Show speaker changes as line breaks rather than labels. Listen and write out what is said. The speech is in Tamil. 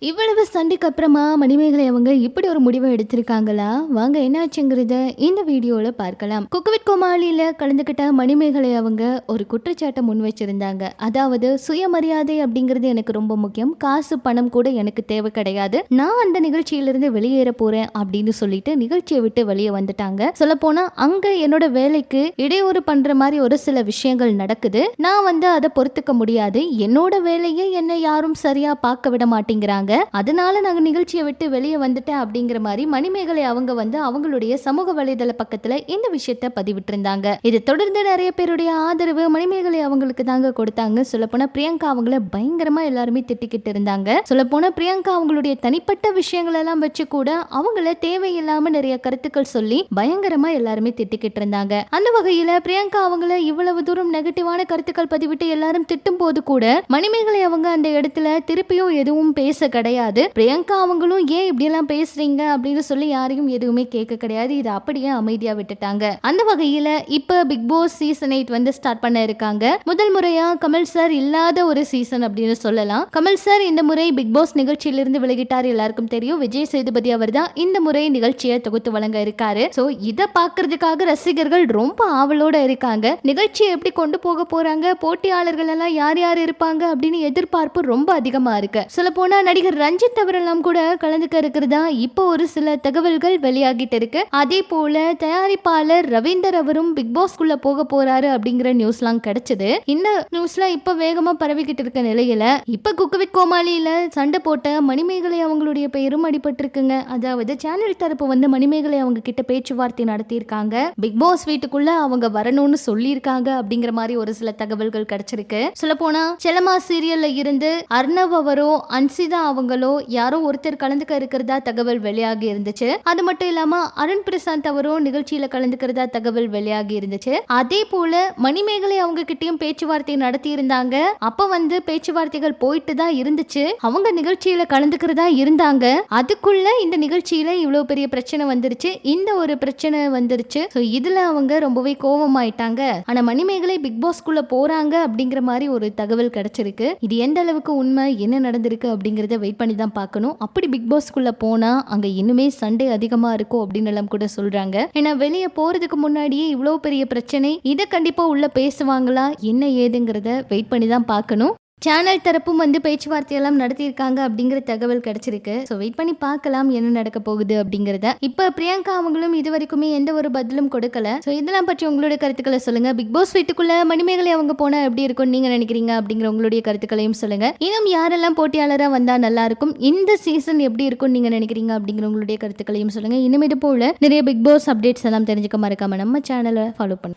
இவ்வளவு சண்டைக்கு அப்புறமா மணிமேகலை அவங்க இப்படி ஒரு முடிவை எடுத்திருக்காங்களா? வாங்க என்னாச்சுங்கிறத இந்த வீடியோல பார்க்கலாம். குக்குவிட் கோமாளியில கலந்துக்கிட்ட மணிமேகலை அவங்க ஒரு குற்றச்சாட்டை முன் வச்சிருந்தாங்க. அதாவது சுயமரியாதை அப்படிங்கிறது எனக்கு ரொம்ப முக்கியம். காசு பணம் கூட எனக்கு தேவை கிடையாது. நான் அந்த நிகழ்ச்சியிலிருந்து வெளியேற போறேன் அப்படின்னு சொல்லிட்டு நிகழ்ச்சியை விட்டு வெளியே வந்துட்டாங்க. சொல்ல போனா அங்க என்னோட வேலைக்கு இடையூறு பண்ற மாதிரி ஒரு சில விஷயங்கள் நடக்குது. நான் வந்து அதை பொறுத்துக்க முடியாது. என்னோட வேலையை என்னை யாரும் சரியா பார்க்க விட மாட்டேங்கிறாங்க. அதனால நாங்க நிகழ்ச்சியை விட்டு வெளியே வந்துட்டேன் அப்படிங்கிற மாதிரி மணிமேகலை அவங்க வந்து அவங்களுடைய சமூக வலைதள பக்கத்துல இந்த விஷயத்த பதிவிட்டிருந்தாங்க. இதை தொடர்ந்து நிறைய பேருடைய ஆதரவு மணிமேகலை அவங்களுக்கு தாங்க கொடுத்தாங்க. சொல்லப்போனா பிரியங்கா அவங்கள பயங்கரமா எல்லாருமே திட்டிக்கிட்டு இருந்தாங்க. சொல்லப்போனா பிரியங்கா அவங்களுடைய தனிப்பட்ட விஷயங்கள் எல்லாம் வச்சு கூட அவங்கள தேவையில்லாம நிறைய கருத்துக்கள் சொல்லி பயங்கரமா எல்லாருமே திட்டிக்கிட்டு இருந்தாங்க. அந்த வகையில பிரியங்கா அவங்கள இவ்வளவு தூரம் நெகட்டிவான கருத்துக்கள் பதிவிட்டு எல்லாரும் திட்டும் போது கூட மணிமேகலை அவங்க அந்த இடத்துல திருப்பியும் எதுவும் பேச கிடையாது. பிரியங்கா அவங்களும் ஏன் இப்படி எல்லாம் பேசுறீங்க? அப்படின்னு சொல்லி யாரையும் எதுவுமே கேட்க கிடையாது. இது அப்படியே அமைதியா விட்டுட்டாங்க. அந்த வகையில இப்ப பிக் பாஸ் சீசன் எயிட் வந்து ஸ்டார்ட் பண்ண இருக்காங்க. முதல் முறையா கமல் சார் இல்லாத ஒரு சீசன் அப்படின்னு சொல்லலாம். கமல் சார் இந்த முறை பிக் பாஸ் நிகழ்ச்சியிலிருந்து விலகிட்டார். எல்லாருக்கும் தெரியும். விஜய் சேதுபதி அவர் தான் இந்த முறை நிகழ்ச்சியை தொகுத்து வழங்க இருக்காரு. சோ இதை பாக்குறதுக்காக ரசிகர்கள் ரொம்ப ஆவலோட இருக்காங்க. நிகழ்ச்சியை எப்படி கொண்டு போக போறாங்க? போட்டியாளர்கள் எல்லாம் யார் யார் இருப்பாங்க? அப்படின்னு எதிர்பார்ப்பு ரொம்ப அதிகமா இருக்கு. சொல்ல போனா நடிகர் ரஞ்சித் அவரெல்லாம் கூட கலந்துக்க இருக்கிறதா இப்போ ஒரு சில தகவல்கள் வெளியாகிட்டு இருக்கு. அதே போல தயாரிப்பாளர் ரவீந்தர் அவரும் பிக் பாஸ்க்குள்ள போக போறாரு அப்படிங்கிற நியூஸ்லாம் கிடைச்சது. இந்த நியூஸ்லாம் இப்ப வேகமா பரவிக்கிட்டு இருக்க நிலையில இப்ப குக்குவித் கோமாளியில சண்டை போட்ட மணிமேகலை அவங்களுடைய பெயரும் அடிபட்டிருக்குங்க. அதாவது சேனல் தரப்பு வந்து மணிமேகலை அவங்க கிட்ட பேச்சுவார்த்தை நடத்தியிருக்காங்க. பிக் பாஸ் வீட்டுக்குள்ள அவங்க வரணும்னு சொல்லியிருக்காங்க அப்படிங்கிற மாதிரி ஒரு சில தகவல்கள் கிடைச்சிருக்கு. சொல்ல போனா செலமா சீரியல்ல இருந்து அர்ணவ் அவரோ அன்சிதா அவங்களோ யாரோ ஒருத்தர் கலந்துக்க இருக்கிறதா தகவல் வெளியாகி இருந்துச்சு. அது மட்டும் இல்லாம அருண் பிரசாந்த் அவரும் நிகழ்ச்சியில கலந்துக்கிறதா தகவல் வெளியாகி இருந்துச்சு. அதே போல மணிமேகலை அவங்க கிட்டயும் பேச்சுவார்த்தை நடத்தி இருந்தாங்க. அப்ப வந்து பேச்சுவார்த்தைகள் போயிட்டு தான் இருந்துச்சு. அவங்க நிகழ்ச்சியில கலந்துக்கிறதா இருந்தாங்க. அதுக்குள்ள இந்த நிகழ்ச்சியில இவ்வளவு பெரிய பிரச்சனை வந்துருச்சு. இந்த ஒரு பிரச்சனை வந்துருச்சு. ஸோ இதுல அவங்க ரொம்பவே கோபமாயிட்டாங்க ஆனா மணிமேகலை பிக் பாஸ்க்குள்ள போறாங்க அப்படிங்கிற மாதிரி ஒரு தகவல் கிடைச்சிருக்கு. இது எந்த அளவுக்கு உண்மை? என்ன நடந்திருக்கு அப்படிங்கறத வெயிட் பண்ணி தான் பார்க்கணும். அப்படி பிக் பாஸ்க்குள்ளே போனால் அங்கே இன்னுமே சண்டை அதிகமாக இருக்கும் அப்படின்னு எல்லாம் கூட சொல்றாங்க. ஏன்னா வெளியே போறதுக்கு முன்னாடியே இவ்வளோ பெரிய பிரச்சனை இதை கண்டிப்பாக உள்ளே பேசுவாங்களா என்ன ஏதுங்கிறத வெயிட் பண்ணி தான் பார்க்கணும். சேனல் தரப்பும் வந்து பேச்சுவார்த்தையெல்லாம் நடத்தியிருக்காங்க அப்படிங்கிற தகவல் கிடைச்சிருக்கு. ஸோ வெயிட் பண்ணி பார்க்கலாம் என்ன நடக்க போகுது அப்படிங்கிறத. இப்போ பிரியங்கா அவங்களும் இது வரைக்குமே எந்த ஒரு பதிலும் கொடுக்கல. ஸோ இதெல்லாம் பற்றி உங்களுடைய கருத்துக்களை சொல்லுங்க. பிக் பாஸ் வீட்டுக்குள்ள மணிமேகலை அவங்க போனால் எப்படி இருக்கும்னு நீங்க நினைக்கிறீங்க அப்படிங்கிற உங்களுடைய கருத்துக்களையும் சொல்லுங்க. இன்னும் யாரெல்லாம் போட்டியாளராக வந்தா நல்லா இருக்கும்? இந்த சீசன் எப்படி இருக்கும்னு நீங்க நினைக்கிறீங்க அப்படிங்கிற உங்களுடைய கருத்துக்களையும் சொல்லுங்க. இனிமேட்டு இது போல நிறைய பிக் பாஸ் அப்டேட்ஸ் எல்லாம் தெரிஞ்சுக்க மறக்காம நம்ம சேனலை ஃபாலோ பண்ணுங்க